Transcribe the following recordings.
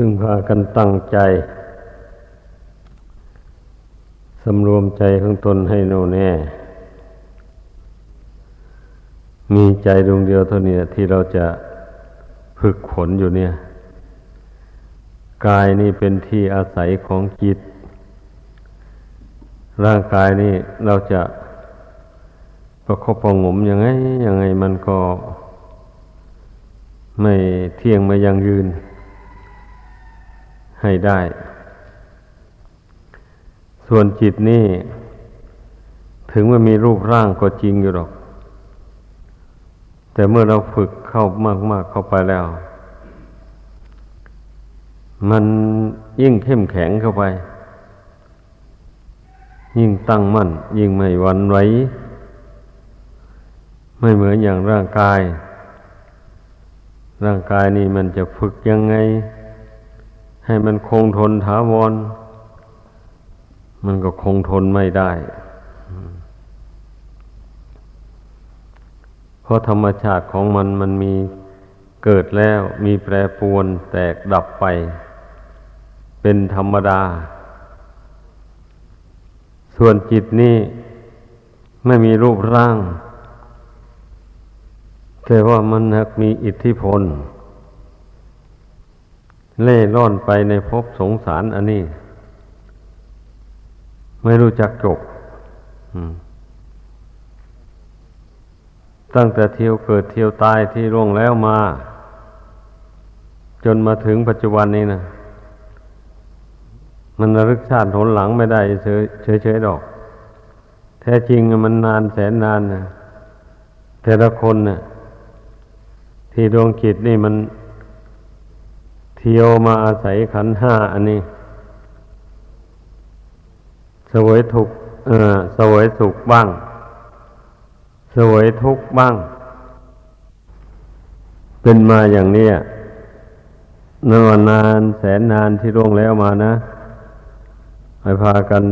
พึ่งพากันตั้งใจสำรวมใจของตนให้แน่วแน่ มีใจดวงเดียวเท่านี้ที่เราจะฝึกฝนอยู่เนี่ย กายนี่เป็นที่อาศัยของจิต ร่างกายนี่เราจะประคบประงมยังไงยังไงมันก็ไม่เที่ยงไม่ยังยืน ให้ได้ ส่วนจิตนี่ ถึงมันมีรูปร่างก็จริงอยู่หรอก แต่เมื่อเราฝึกเข้ามาก ๆ เข้าไปแล้ว มันยิ่งเข้มแข็งเข้าไป ยิ่งตั้งมั่น ยิ่งไม่หวั่นไหวไม่เหมือนอย่างร่างกาย ร่างกายนี่มันจะฝึกยังไง ให้มันคงทนถาวร มันก็คงทนไม่ได้ เพราะธรรมชาติของมันมันมีเกิดแล้วมีแปรปรวนแตกดับไป เป็นธรรมดา ส่วนจิตนี่ไม่มีรูปร่าง แต่ว่ามันมีอิทธิพล เล่ร่อนไปในภพสงสารอันนี้ ไม่รู้จักจบตั้งแต่เที่ยวเกิดเที่ยวตายที่ร่วงแล้วมา จนมาถึงปัจจุบันนี้นะมันรึกชาติหนหลังไม่ได้เฉยๆดอก แท้จริงมันนานแสนนานนะแต่ละคนนะ่ะที่ดวงจิตนี่มัน เที่ยวมาอาศัยขันห้าอันนี้สวยทุกเออสวยสุขบ้าง สวยทุกบ้าง เป็นมาอย่างนี้นานนานแสนนานที่ร่วงแล้วมานะให้พากัน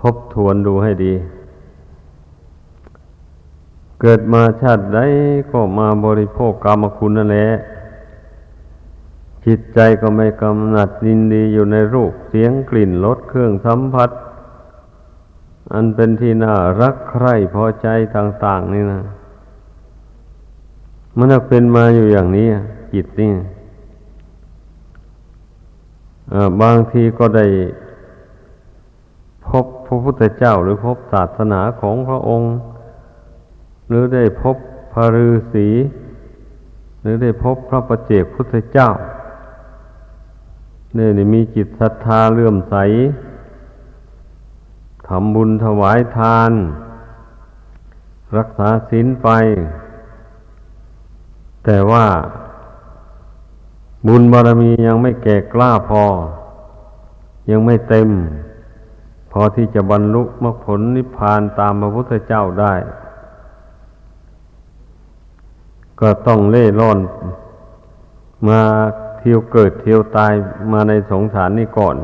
ทบทวนดูให้ดี เกิดมาชาติใดก็มาบริโภคกรรมคุณนั่นแหละ จิตใจก็ไม่กำหนัดยินดีอยู่ในรูปเสียงกลิ่นรสเครื่องสัมผัส อันเป็นที่น่ารักใคร่พอใจต่าง ๆ นี่นะมันเป็นมาอยู่อย่างนี้จิตนี่บางทีก็ได้พบพระพุทธเจ้าหรือพบศาสนาของพระองค์ หรือได้พบพระฤาษีหรือได้พบพระประเจกพุทธเจ้า เนี่ยมีจิตศรัทธาเลื่อมใสทำบุญถวายทาน รักษาศีลไป แต่ว่า บุญบารมียังไม่แก่กล้าพอ ยังไม่เต็ม พอที่จะบรรลุมรรคผลนิพพานตามพระพุทธเจ้าได้ ก็ต้องเล่ร่อนมา เที่ยวเกิดเที่ยวตายมาในสงสารนี่ก่อน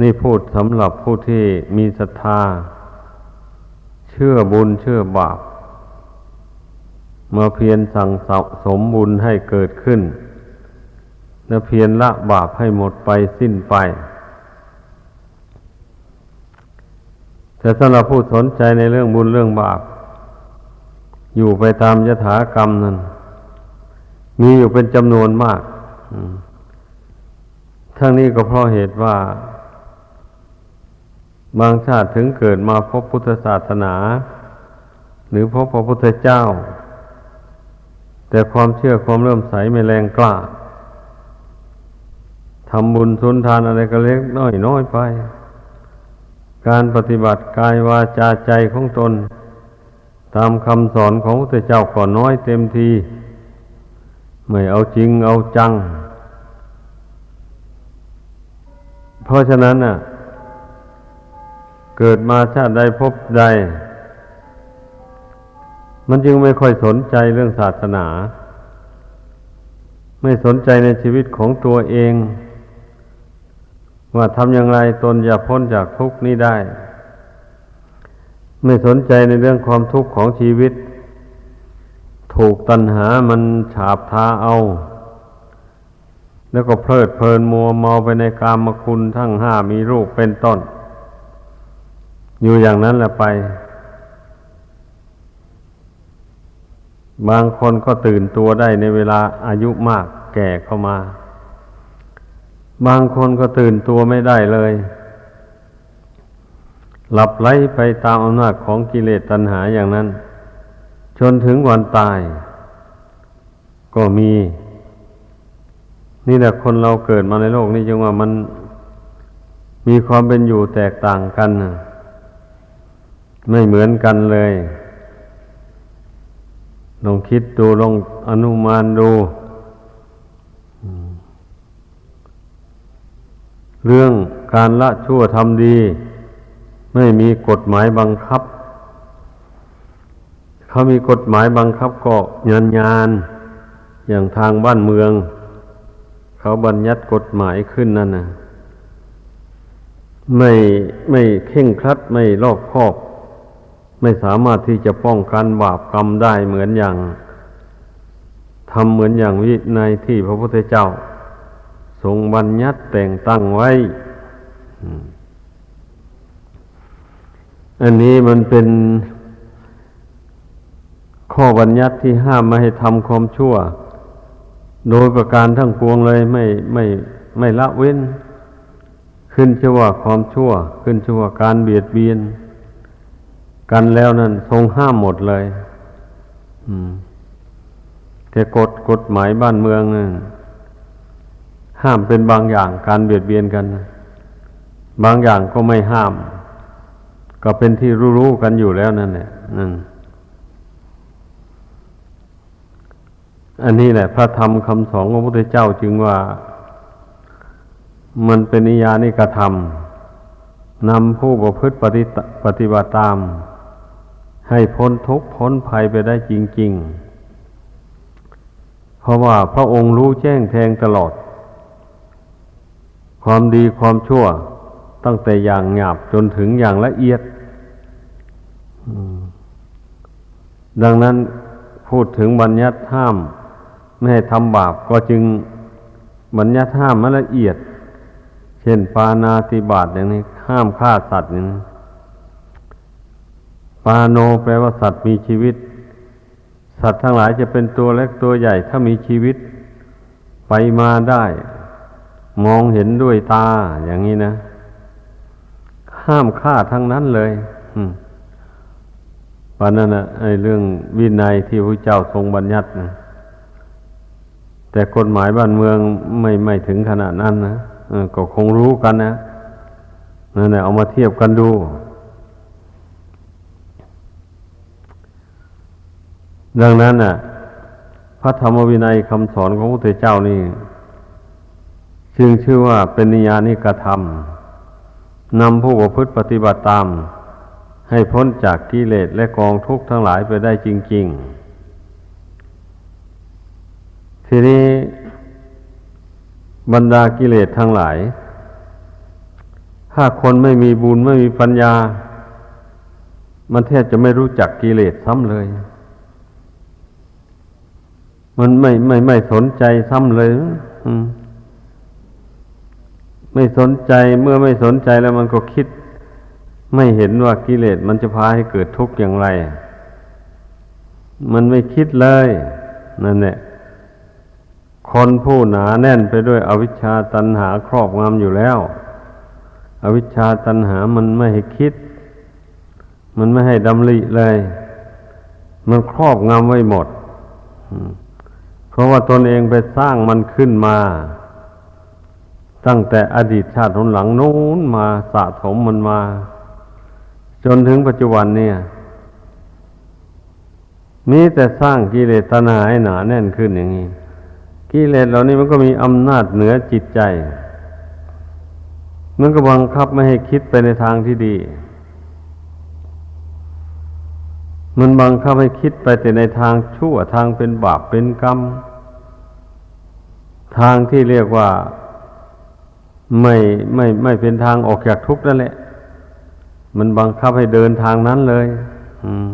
นี่พูดสำหรับผู้ที่มีศรัทธา เชื่อบุญเชื่อบาปมาเพียรสั่งสมบุญให้เกิดขึ้น และเพียรละบาปให้หมดไปสิ้นไปแต่สำหรับผู้สนใจในเรื่องบุญเรื่องบาป อยู่ไปตามยถากรรมนั้น มีอยู่เป็นจำนวนมากทั้งนี้ก็เพราะเหตุว่า บางชาติถึงเกิดมาพบพุทธศาสนา หรือพบพระพุทธเจ้า แต่ความเชื่อความเริ่มใสไม่แรงกล้าทำบุญสุนทานอะไรก็เล็กน้อยน้อยไป การปฏิบัติกายวาจาใจของตน ตามคำสอนของพระเจ้าก็น้อยเต็มที ไม่เอาจริงเอาจัง เพราะฉะนั้นน่ะ เกิดมาชาติใดพบใด มันจึงไม่ค่อยสนใจเรื่องศาสนา ไม่สนใจในชีวิตของตัวเอง ว่าทำอย่างไรตนจะพ้นจากทุกข์นี้ได้ ไม่สนใจในเรื่องความทุกข์ของชีวิต ถูกตัณหามันฉาบทาเอา แล้วก็เพลิดเพลินมัวเมาไปในกามคุณทั้งห้ามีรูปเป็นต้น อยู่อย่างนั้นแหละไป บางคนก็ตื่นตัวได้ในเวลาอายุมากแก่เข้ามา บางคนก็ตื่นตัวไม่ได้เลย หลับไหลไปตามอำนาจของกิเลสตัณหาอย่างนั้น จนถึงวันตาย ก็มี นี่แหละคนเราเกิดมาในโลกนี้จึงว่ามันมีความเป็นอยู่แตกต่างกัน ไม่เหมือนกันเลยลองคิดดูลองอนุมานดู เรื่องการละชั่วทำดี ไม่มีกฎหมายบังคับ เขามีกฎหมายบังคับก็ยานยาน อย่างทางบ้านเมือง เขาบัญญัติกฎหมายขึ้นนั่นนะไม่ไม่เข่งครัดไม่รอบคอบ ไม่สามารถที่จะป้องกันบาปกรรมได้เหมือนอย่างทำเหมือนอย่างวิในยที่พระพุทธเจ้า ทรงบัญญัติแต่งตั้งไว้ อันนี้มันเป็น ข้อบัญญัติที่ห้ามไม่ให้ทำความชั่ว โดยประการทั้งปวงเลยไม่ไม่ไม่ละเว้น ขึ้นชื่อว่าความชั่ว ขึ้นชื่อว่าการเบียดเบียน กันแล้วนั่นทรงห้ามหมดเลย อืมแต่กฎกฎหมายบ้านเมืองนั่นห้ามเป็นบางอย่างการเบียดเบียนกัน บางอย่างก็ไม่ห้าม ก็เป็นที่รู้ๆกันอยู่แล้วนั่นแหละนั่น อันนี้แหละ พระธรรมคำสอนของพระพุทธเจ้าจึงว่า มันเป็นนิยานิกระทำนำผู้ประพฤติปฏิปฏิบัติตาม ให้พ้นทุกข์พ้นภัยไปได้จริง ๆ เพราะว่าพระองค์รู้แจ้งแทงตลอด ความดีความชั่วตั้งแต่อย่างหยาบจนถึงอย่างละเอียด ดังนั้นพูดถึงบัญญัติห้าม ไม่ให้ทำบาปก็จึงบัญญัติห้ามละเอียด เช่นปานาติบาตอย่างนี้ ห้ามฆ่าสัตว์อย่างนี้ปาโนแปลว่าสัตว์มีชีวิต สัตว์ทั้งหลายจะเป็นตัวเล็กตัวใหญ่ ถ้ามีชีวิต ไปมาได้ มองเห็นด้วยตาอย่างนี้นะ ห้ามฆ่าทั้งนั้นเลยอืมปานนั้นนะไอ้เรื่องวินัยที่พระเจ้าทรงบัญญัตินะ แต่กฎหมายบ้านเมืองไม่ไม่ถึงขนาดนั้นนะก็คงรู้กันนะนั่นแหละเอามาเทียบกันดู ดังนั้นน่ะ พระธรรมวินัยคำสอนของพระพุทธเจ้านี่จึงชื่อว่าเป็นนิยานิกระทำนำผู้ประพฤติปฏิบัติตาม ให้พ้นจากกิเลสและกองทุกข์ทั้งหลายไปได้จริง ๆ ทีนี้บรรดากิเลสทั้งหลาย ถ้าคนไม่มีบุญไม่มีปัญญา มันแทบจะไม่รู้จักกิเลสซ้ำเลย มันไม่ไม่ไม่สนใจซ้ำเลยมไม่สนใจเมื่อไม่สนใจแล้วมันก็คิด ไม่เห็นว่ากิเลสมันจะพาให้เกิดทุกข์อย่างไร มันไม่คิดเลย นั่นแหละ คนผู้หนาแน่นไปด้วยอวิชชาตันหาครอบงำอยู่แล้ว อวิชชาตันหามันไม่ให้คิด มันไม่ให้ดำริเลย มันครอบงำไว้หมด เพราะว่าตนเองไปสร้างมันขึ้นมา ตั้งแต่อดีตชาติหนหลังนู้นมาสะสมมันมา จนถึงปัจจุบันเนี่ยมีแต่สร้างกิเลสตัณหาให้หนาแน่นขึ้นอย่างนี้ กิเลสเหล่านี้มันก็มีอำนาจเหนือจิตใจ มันก็บังคับไม่ให้คิดไปในทางที่ดี มันบังคับให้คิดไปแต่ในทางชั่วทางเป็นบาปเป็นกรรม ทางที่เรียกว่าไม่ไม่ไม่เป็นทางออกจากทุกข์นั่นแหละ มันบังคับให้เดินทางนั้นเลย อืม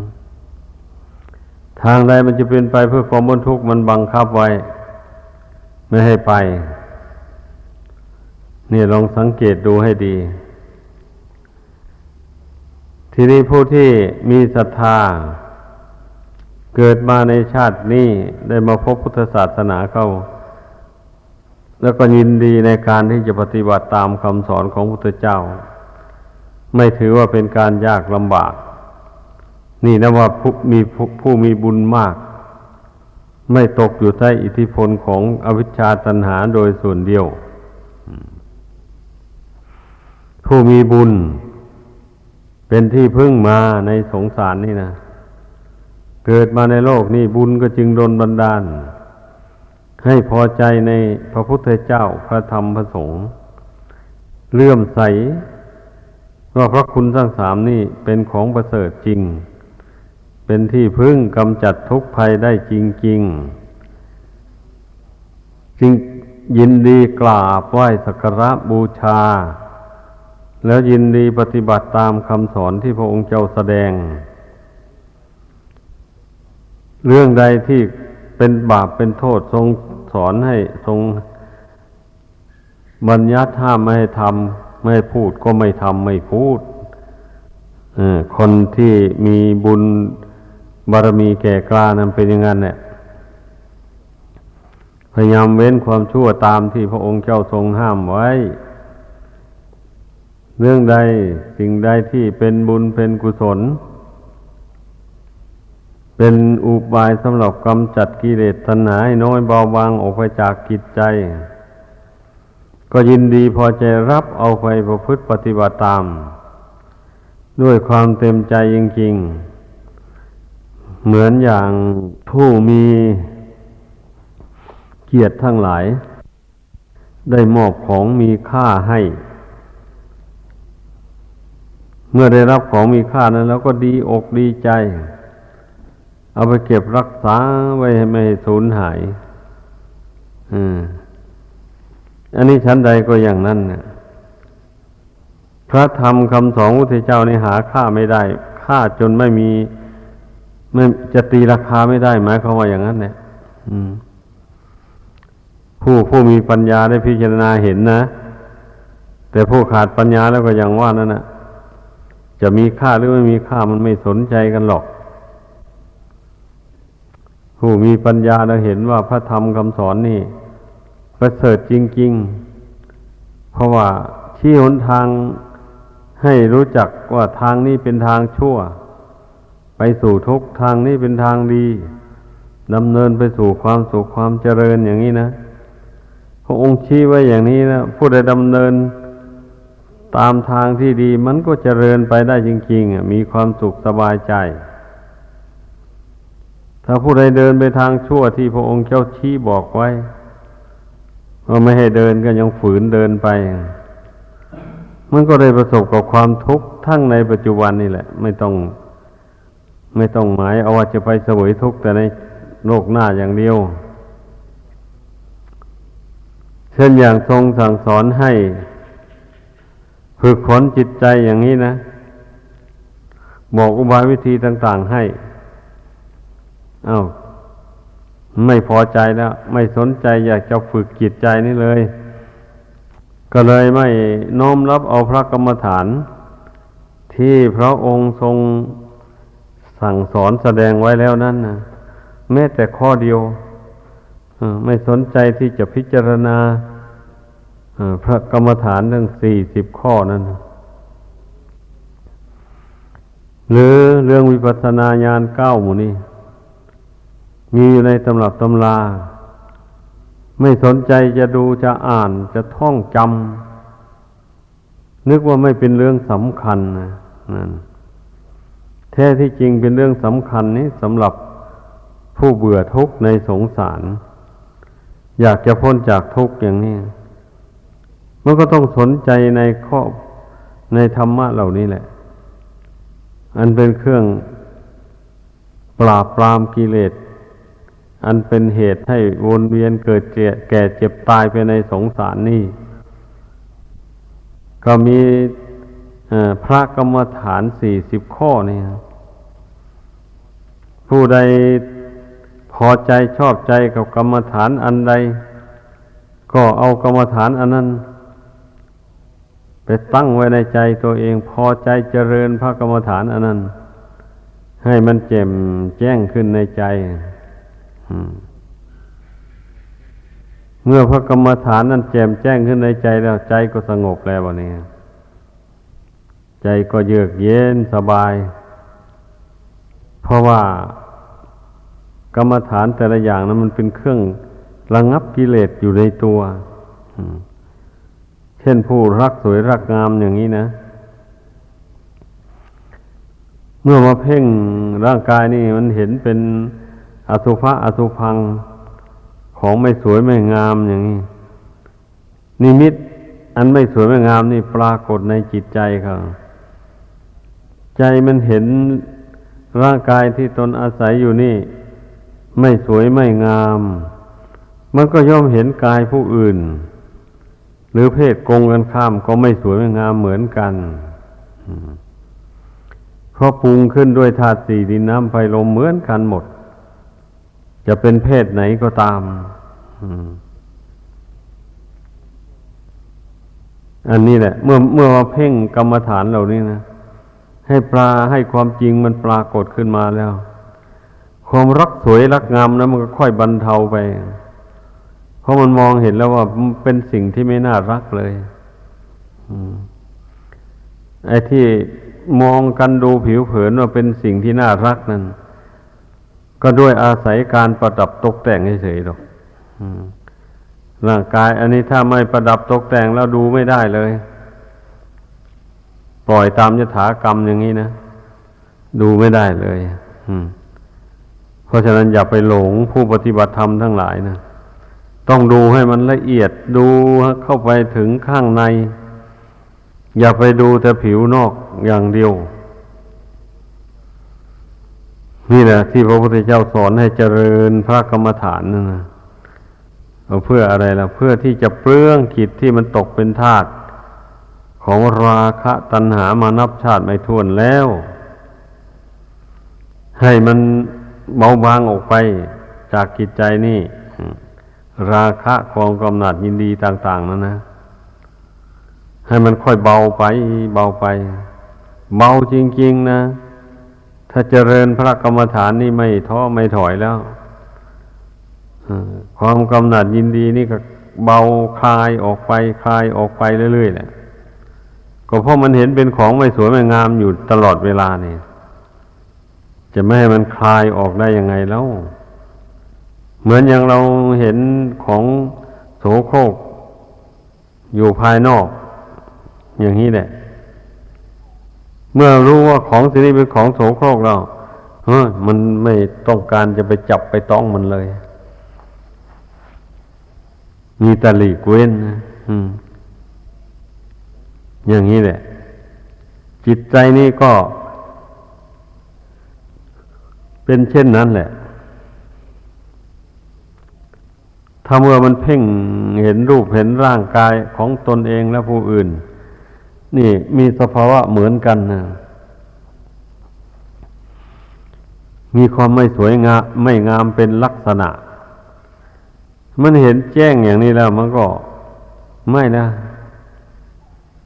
ทางใดมันจะเป็นไปเพื่อความบนทุกข์มันบังคับไว้ ไม่ให้ไป เนี่ยลองสังเกตดูให้ดี ทีนี้ผู้ที่มีศรัทธา เกิดมาในชาตินี้ได้มาพบพุทธศาสนาเข้า แล้วก็ยินดีในการที่จะปฏิบัติตามคำสอนของพุทธเจ้า ไม่ถือว่าเป็นการยากลำบาก นี่นะว่าผู้มีผู้ผู้มีบุญมาก ไม่ตกอยู่ใต้อิทธิพลของอวิชชาตันหาโดยส่วนเดียว ผู้มีบุญ เป็นที่พึ่งมาในสงสารนี่นะ เกิดมาในโลกนี่บุญก็จึงโดนบันดาล ให้พอใจในพระพุทธเจ้าพระธรรมพระสงฆ์เลื่อมใสว่าพระคุณทั้งสามนี่เป็นของประเสริฐจริง เป็นที่พึ่งกำจัดทุกภัยได้จริง ๆ จึงยินดีกราบไหว้สักการะบูชา แล้วยินดีปฏิบัติตามคำสอนที่พระองค์เจ้าแสดง เรื่องใดที่เป็นบาปเป็นโทษทรงสอนให้ทรงบัญญัติห้ามไม่ให้ทำไม่ให้พูดก็ไม่ทำไม่พูดคนที่มีบุญ บารมีแก่กล้านั้นเป็นอย่างนั้นเนี่ยพยายามเว้นความชั่วตามที่พระองค์เจ้าทรงห้ามไว้ เรื่องใดสิ่งใดที่เป็นบุญเป็นกุศล เป็นอุบายสำหรับกำจัดกิเลสตัณหาให้น้อยเบาบางออกไปจากกิจใจ ก็ยินดีพอใจรับเอาไปประพฤติปฏิบัติตาม ด้วยความเต็มใจจริงๆ เหมือนอย่างผู้มีเกียรติทั้งหลาย ได้มอบของมีค่าให้ เมื่อได้รับของมีค่านั้น แล้วก็ดีอกดีใจ เอาไปเก็บรักษาไว้ให้ไม่สูญหาย อืม อันนี้ชั้นใดก็อย่างนั้นเนี่ยพระธรรมคำสอนพุทธเจ้านี่หาค่าไม่ได้ ค่าจนไม่มี ไม่จะตีราคาไม่ได้หมายความว่าอย่างนั้นเนี่ยผู้ผู้มีปัญญาได้พิจารณาเห็นนะ แต่ผู้ขาดปัญญาแล้วก็อย่างว่านั่นนะจะมีค่าหรือไม่มีค่ามันไม่สนใจกันหรอก ผู้มีปัญญาเราเห็นว่าพระธรรมคำสอนนี่ประเสริฐจริง ๆ เพราะว่าชี้หนทางให้รู้จักว่าทางนี้เป็นทางชั่ว ไปสู่ทุกทางนี้เป็นทางดีดำเนินไปสู่ความสุขความเจริญอย่างนี้นะ พระองค์ชี้ไว้อย่างนี้นะผู้ใดดำเนินตามทางที่ดีมันก็เจริญไปได้จริงๆมีความสุขสบายใจ ถ้าผู้ใดเดินไปทางชั่วที่พระองค์เจ้าชี้บอกไว้ว่าไม่ให้เดินก็ยังฝืนเดินไป มันก็ได้ประสบกับความทุกข์ทั้งในปัจจุบันนี่แหละ ไม่ต้อง ไม่ต้องหมายเอาว่าจะไปเสวยทุกข์แต่ในโลกหน้าอย่างเดียว เช่นอย่างทรงสั่งสอนให้ ฝึกฝนจิตใจอย่างนี้นะบอกอุบายวิธีต่าง ๆให้อา้าวไม่พอใจแล้ว ไม่สนใจอยากจะฝึกจิตใจนี่เลย ก็เลยไม่น้อมรับเอาพระกรรมฐาน ที่พระองค์ทรง สั่งสอนแสดงไว้แล้วนั่นนะแม้แต่ข้อเดียวไม่สนใจที่จะพิจารณาพระกรรมฐานทั้งสี่สิบข้อนั้น หรือเรื่องวิปัสสนาญาณเก้าหมู่นี้มีอยู่ในตำรับตำรา ไม่สนใจจะดูจะอ่านจะท่องจำนึกว่าไม่เป็นเรื่องสำคัญนะนั่น แท้ที่จริงเป็นเรื่องสำคัญนี้สำหรับผู้เบื่อทุกข์ในสงสาร อยากจะพ้นจากทุกข์อย่างนี้ มันก็ต้องสนใจในข้อในธรรมะเหล่านี้แหละ อันเป็นเครื่องปราบปรามกิเลส อันเป็นเหตุให้วนเวียนเกิดเจ็แก่เจ็บตายไปในสงสารนี่ ก็มี พระกรรมฐานสี่สิบข้อนี่ผู้ใดพอใจชอบใจกับกรรมฐานอันใด ก็เอากรรมฐานอันนั้น ไปตั้งไว้ในใจตัวเองพอใจเจริญพระกรรมฐานอันนั้น ให้มันแจ่มแจ้งขึ้นในใจเมื่อพระกรรมฐานนั้นแจ่มแจ้งขึ้นในใจแล้วใจก็สงบแล้ววันนี้ ใจก็เยือกเย็นสบาย เพราะว่ากรรมฐานแต่ละอย่างนั้นมันเป็นเครื่องระงับกิเลสอยู่ในตัว เช่นผู้รักสวยรักงามอย่างนี้นะ เมื่อมาเพ่งร่างกายนี่มันเห็นเป็นอสุภะอสุพังของไม่สวยไม่งามอย่างนี้ นิมิตอันไม่สวยไม่งามนี่ปรากฏในจิตใจเขา ใจมันเห็นร่างกายที่ตนอาศัยอยู่นี่ ไม่สวยไม่งาม มันก็ย่อมเห็นกายผู้อื่น หรือเพศกงกันข้ามก็ไม่สวยไม่งามเหมือนกันเพราะปรุงขึ้นด้วยธาตุสี่ดินน้ำไฟลมเหมือนกันหมด จะเป็นเพศไหนก็ตามอันนี้แหละ เมื่อเมื่อมาเพ่งกรรมฐานเหล่านี้นะ ให้ปลาให้ความจริงมันปรากฏขึ้นมาแล้ว ความรักสวยรักงามนะมันก็ค่อยบรรเทาไป เพราะมันมองเห็นแล้วว่าเป็นสิ่งที่ไม่น่ารักเลยไอ้ที่มองกันดูผิวเผินว่าเป็นสิ่งที่น่ารักนั่นก็ด้วยอาศัยการประดับตกแต่งเฉยๆหรอกร่างกาย อันนี้ถ้าไม่ประดับตกแต่งแล้วดูไม่ได้เลย ปล่อยตามยถากรรมอย่างนี้นะ ดูไม่ได้เลยเพราะฉะนั้นอย่าไปหลงผู้ปฏิบัติธรรมทั้งหลายนะต้องดูให้มันละเอียดดูเข้าไปถึงข้างใน อย่าไปดูแต่ผิวนอกอย่างเดียว นี่แหละที่พระพุทธเจ้าสอนให้เจริญพระกรรมฐานนะเพื่ออะไรล่ะ เพื่อที่จะเปลื้องขิดที่มันตกเป็นธาตุ ของราคะตัณหามานับชาติไม่ท้วนแล้ว ให้มันเบาบางออกไปจากกิจใจนี่ราคะความกำหนัดยินดีต่าง ๆนั่นนะ ให้มันค่อยเบาไป เบาไป เบาจริง ๆ นะ ถ้าเจริญพระกรรมฐานนี่ไม่ท้อไม่ถอยแล้วความกำหนัดยินดีนี่ก็เบาคลายออกไป คลายออกไปเรื่อยๆแหละ ก็เพราะมันเห็นเป็นของไม่สวยไม่งามอยู่ตลอดเวลาเนี่ยจะไม่ให้มันคลายออกได้ยังไงแล้ว เหมือนอย่างเราเห็นของโสโครก อยู่ภายนอก อย่างนี้แหละ เมื่อรู้ว่าของสิ่งนี้เป็นของโสโครกเราเฮ้ยมันไม่ต้องการจะไปจับไปต้องมันเลย มีตะลีกเว้นนะอ อย่างนี้แหละ จิตใจนี่ก็ เป็นเช่นนั้นแหละ ถ้าเมื่อมันเพ่งเห็นรูปเห็นร่างกายของตนเองและผู้อื่น นี่มีสภาวะเหมือนกันนะมีความไม่สวยงามไม่งามเป็นลักษณะ มันเห็นแจ้งอย่างนี้แล้ว มันก็ไม่นะ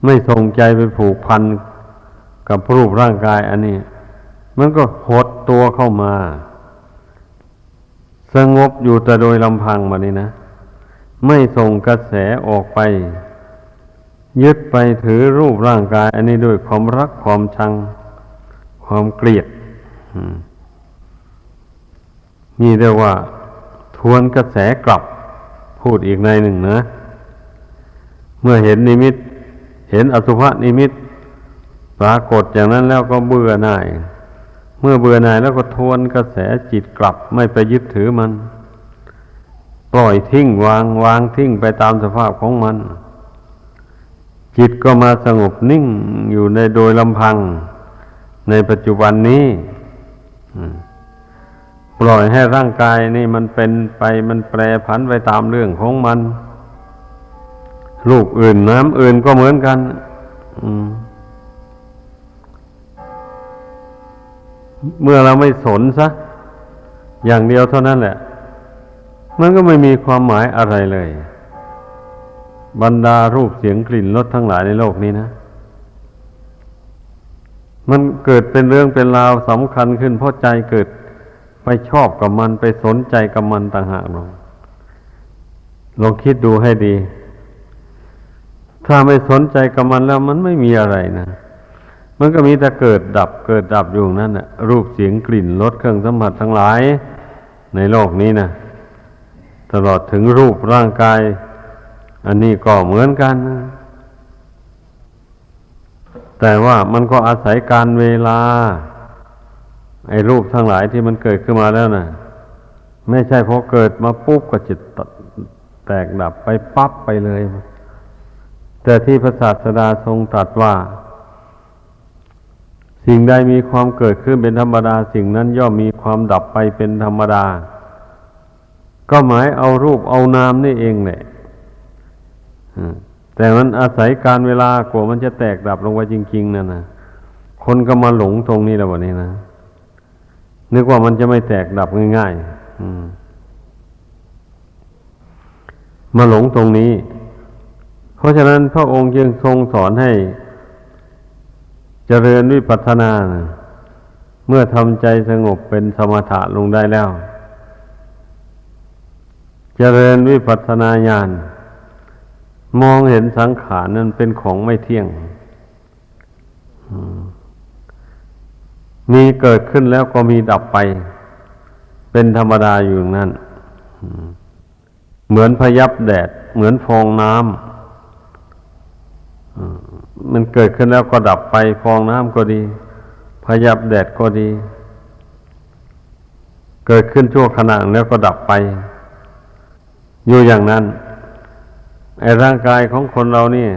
ไม่ทรงใจไปผูกพันกับรูปร่างกายอันนี้ มันก็หดตัวเข้ามา สงบอยู่แต่โดยลำพังมานี่นะ ไม่ส่งกระแสออกไป ยึดไปถือรูปร่างกาย อันนี้ด้วยความรักความชัง ความเกลียดนี่เรียกว่า ทวนกระแสกลับพูดอีกในหนึ่งนะ เมื่อเห็นนิมิต เห็นอสุภนิมิตปรากฏอย่างนั้นแล้วก็เบื่อหน่าย เมื่อเบื่อหน่ายแล้วก็ทวนกระแสจิตกลับไม่ไปยึดถือมัน ปล่อยทิ้งวางวางทิ้งไปตามสภาพของมัน จิตก็มาสงบนิ่งอยู่ในโดยลำพัง ในปัจจุบันนี้ปล่อยให้ร่างกายนี่มันเป็นไปมันแปรผันไปตามเรื่องของมัน ลูกอื่นน้ำอื่นก็เหมือนกันมเมื่อเราไม่สนซะอย่างเดียวเท่านั้นแหละ มันก็ไม่มีความหมายอะไรเลย บรรดารูปเสียงกลิ่นรสทั้งหลายในโลกนี้นะ มันเกิดเป็นเรื่องเป็นราวสำคัญขึ้น เพราะใจเกิดไปชอบกับมันไปสนใจกับมันต่างหากลองลองคิดดูให้ดี ถ้าไม่สนใจกับมันแล้วมันไม่มีอะไรนะ มันก็มีแต่เกิดดับเกิดดับอยู่นั่นน่ะ รูปเสียงกลิ่นรสเครื่องสัมผัสทั้งหลาย ในโลกนี้นะตลอดถึงรูปร่างกาย อันนี้ก็เหมือนกันนะแต่ว่ามันก็อาศัยการเวลา ไอ้รูปทั้งหลายที่มันเกิดขึ้นมาแล้วนะ่ะ ไม่ใช่พอเกิดมาปุ๊บก็จิตแตกดับไปปั๊บไปเลย แต่ที่พระศาสดาทรงตรัสว่า สิ่งใดมีความเกิดขึ้นเป็นธรรมดา สิ่งนั้นย่อมมีความดับไปเป็นธรรมดา ก็หมายเอารูปเอานามนี่เองแหละแต่มันอาศัยการเวลากว่ามันจะแตกดับลงไปจริง ๆนั่นนะคนก็มาหลงตรงนี้แล้ววันนี้นะนึกว่ามันจะไม่แตกดับง่าย ๆมาหลงตรงนี้ ราะฉะนั้นพระองค์จึงทรงสอนให้ เจริญวิปัสสนานะเมื่อทำใจสงบเป็นสมถะลงได้แล้ว เจริญวิปัสสนาญาณมองเห็นสังขารนั้นเป็นของไม่เที่ยง มีเกิดขึ้นแล้วก็มีดับไป เป็นธรรมดาอยู่นั่น เหมือนพยับแดด เหมือนฟองน้ำ มันเกิดขึ้นแล้วก็ดับไปฟองน้ำก็ดี พยับแดดก็ดี เกิดขึ้นชั่วขณะแล้วก็ดับไป อยู่อย่างนั้นไอ้ร่างกายของคนเรานี่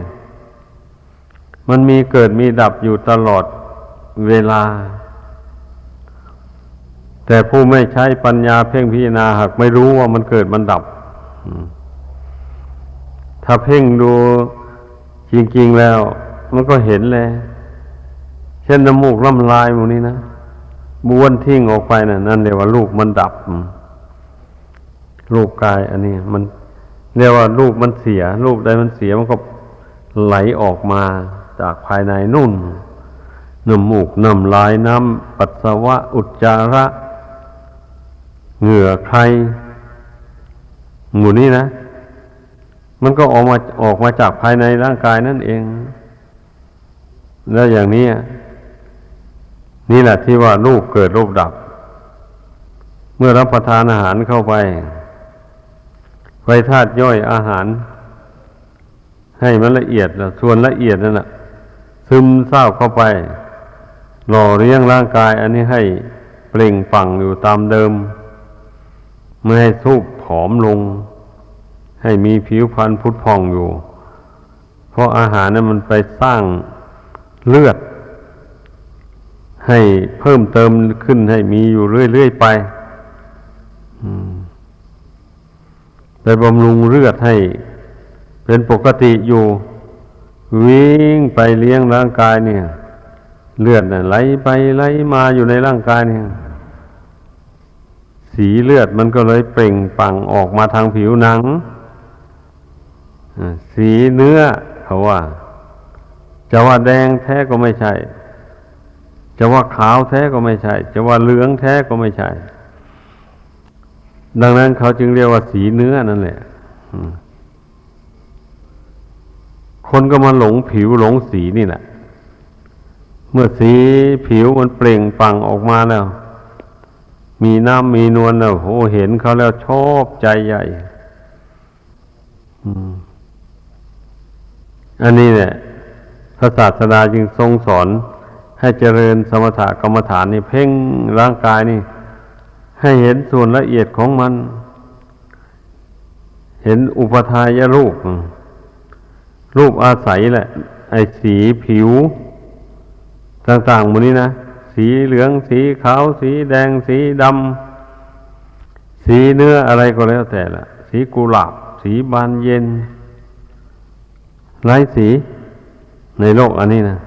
มันมีเกิดมีดับอยู่ตลอดเวลา แต่ผู้ไม่ใช้ปัญญาเพ่งพิจารณาหากไม่รู้ว่ามันเกิดมันดับ ถ้าเพ่งดูจริงๆแล้ว มันก็เห็นเลย เช่นน้ำมูกล่ำลายหมูนี้นะบ้วนทิ้งออกไปนะ่ะ นั่นเรียกว่าลูกมันดับลูกกาย อันนี้ มันเรียกว่ารูปมันเสีย รูปใดมันเสียมันก็ไหลออกมาจากภายในนุ่นน้ำมูกน้ำลายน้ำปัสสาวะอุจจาระ เหงื่อใครหมู่นี้นะ มันก็ออกมาออกมาจากภายในร่างกายนั่นเอง แล้วอย่างนี้ นี่แหละที่ว่ารูปเกิดรูปดับ เมื่อรับประทานอาหารเข้าไปไฟธาตุย่อยอาหาร ให้มันละเอียดแล้วส่วนละเอียดนั่นแหะซึมเศร้าเข้าไป หล่อเลี้ยงร่างกาย อันนี้ให้เปล่งปังอยู่ตามเดิม ไม่ให้สูบผอมลง ให้มีผิวพรรณพุทธพองอยู่ เพราะอาหารนั้นมันไปสร้าง เลือด ให้เพิ่มเติมขึ้นให้มีอยู่เรื่อยๆไปไปบำรุงเลือดให้ เป็นปกติอยู่ วิ่งไปเลี้ยงร่างกายเนี่ย เลือดน่ะไหลไปไหลมาอยู่ในร่างกายเนี่ย สีเลือดมันก็เลยเปล่งปังออกมาทางผิวหนังสีเนื้อเขาว่า จะว่าแดงแท้ก็ไม่ใช่ จะว่าขาวแท้ก็ไม่ใช่ จะว่าเหลืองแท้ก็ไม่ใช่ ดังนั้นเขาจึงเรียกว่าสีเนื้อนั่นแหละคนก็มาหลงผิวหลงสีนี่แหละ เมื่อสีผิวมันเปล่งปังออกมาแล้ว มีน้ำมีนวลแล้วโอ้เห็นเขาแล้วชอบใจใหญ่อันนี้เนี่ย พระศาสดาจึงทรงสอน ให้เจริญสมถกรรมฐานนี่เพ่งร่างกายนี่ ให้เห็นส่วนละเอียดของมัน เห็นอุปทายรูป รูปอาศัยแหละ ไอ้สีผิว ต่างๆมันนี้นะ สีเหลืองสีขาว สีแดงสีดำสีเนื้ออะไรก็แล้วแต่ละสีกุหลาบ สีบานเย็นหลายสี ในโลกอันนี้นะ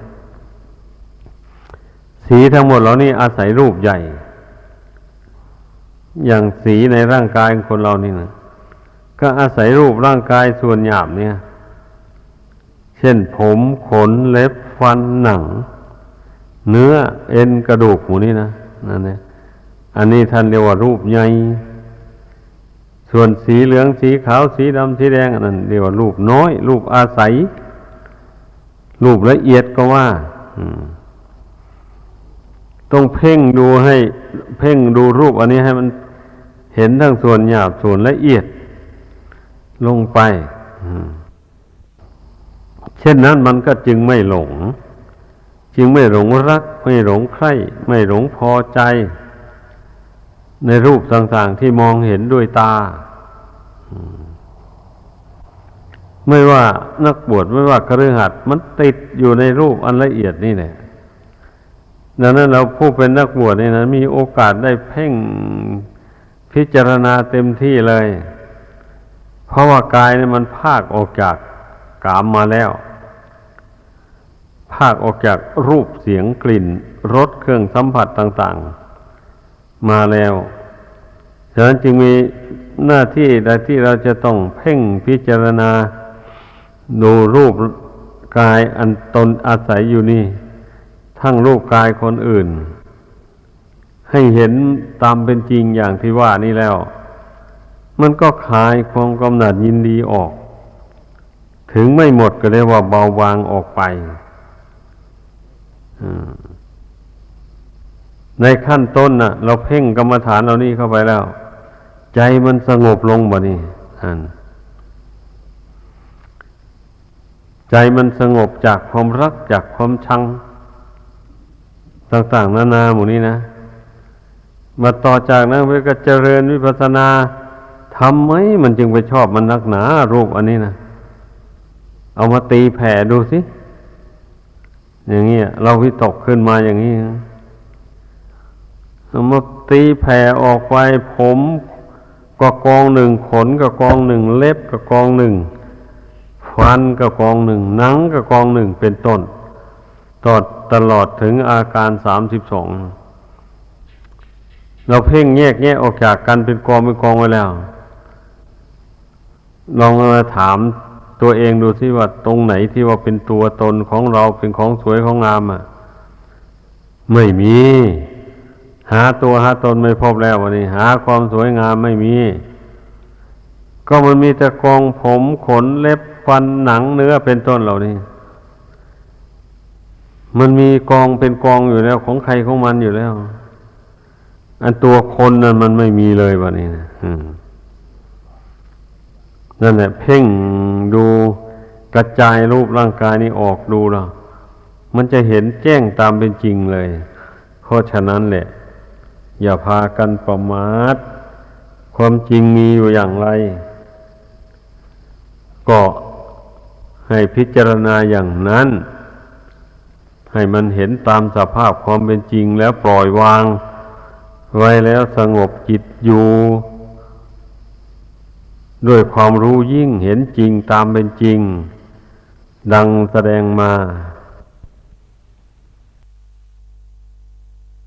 สีทั้งหมดเหล่านี้อาศัยรูปใหญ่ อย่างสีในร่างกายของคนเรานี่นะก็อาศัยรูปร่างกายส่วนหยาบเนี่ย เช่นผมขนเล็บฟันหนัง เนื้อเอ็นกระดูกหมูนี่นะนั่นเนี่ยอันนี้ท่านเรียกว่ารูปใหญ่ ส่วนสีเหลืองสีขาวสีดำสีแดงอันนั้นเรียกว่ารูปน้อย รูปอาศัย รูปละเอียดก็ว่าต้องเพ่งดูให้ เพ่งดูรูปอันนี้ให้มันเห็นทั้งส่วนหยาบส่วนละเอียด ลงไปเช่นนั้นมันก็จึงไม่หลง จึงไม่หลงรัก ไม่หลงใคร่ ไม่หลงพอใจ ในรูปต่างๆที่มองเห็นด้วยตา ไม่ว่านักบวชไม่ว่าคฤหัสถ์มันติดอยู่ในรูปอันละเอียดนี่แหละดังนั้นเราผู้เป็นนักบวชนี่นะมีโอกาสได้เพ่งพิจารณาเต็มที่เลย เพราะว่ากายเนี่ยมันภาคออกจากกามมาแล้ว ภาคออกจากรูปเสียงกลิ่นรสเครื่องสัมผัสต่าง ๆ มาแล้วฉะนั้นจึงมีหน้าที่ใดที่เราจะต้องเพ่งพิจารณา ดูรูปกายอันตนอาศัยอยู่นี่ ทั้งรูปกายคนอื่น ให้เห็นตามเป็นจริงอย่างที่ว่านี่แล้ว มันก็คลายความกำหนัดยินดีออก ถึงไม่หมดก็เรียกว่าเบาบางออกไปในขั้นต้นน่ะ เราเพ่งกรรมฐานเรานี่เข้าไปแล้ว ใจมันสงบลงบ่นี่อัน ใจมันสงบจากความรักจากความชัง ต่าง ๆ นานาหมู่นี้นะ มาต่อจากนั้นเวก็เจริญวิปัสสนาทำไหมมันจึงไปชอบมันนักหนารูปอันนี้นะเอามาตีแผ่ดูสิ อย่างนี้เราวิตกขึ้นมาอย่างนี้เอามาตีแผ่ออกไปผมก็กองหนึ่งขนก็กองหนึ่งเล็บก็กองหนึ่ง ฟันก็กองหนึ่งหนังก็กองหนึ่งเป็นต้นตอดตลอดถึงอาการสามสิบสองเราเพ่งแยกแยะออกจากกันเป็นกองเป็นกองไว้แล้ว ลองมาถามตัวเองดูสิว่าตรงไหนที่ว่าเป็นตัวตนของเราเป็นของสวยของงามอะ ไม่มี หาตัวหาตนไม่พบแล้ววันนี้ หาความสวยงามไม่มี ก็มันมีแต่กองผมขนเล็บฟันหนังเนื้อเป็นต้นเหล่านี้ มันมีกองเป็นกองอยู่แล้วของใครของมันอยู่แล้ว อันตัวคนนั้นมันไม่มีเลยวันนี้นะนั่นแหละเพ่งดูกระจายรูปร่างกายนี้ออกดูแล้วมันจะเห็นแจ้งตามเป็นจริงเลย เพราะฉะนั้นแหละ อย่าพากันประมาท ความจริงมีอยู่อย่างไร ก็ให้พิจารณาอย่างนั้น ให้มันเห็นตามสภาพความเป็นจริงแล้วปล่อยวาง ไว้แล้วสงบจิตอยู่ ด้วยความรู้ยิ่งเห็นจริงตามเป็นจริง ดังแสดงมา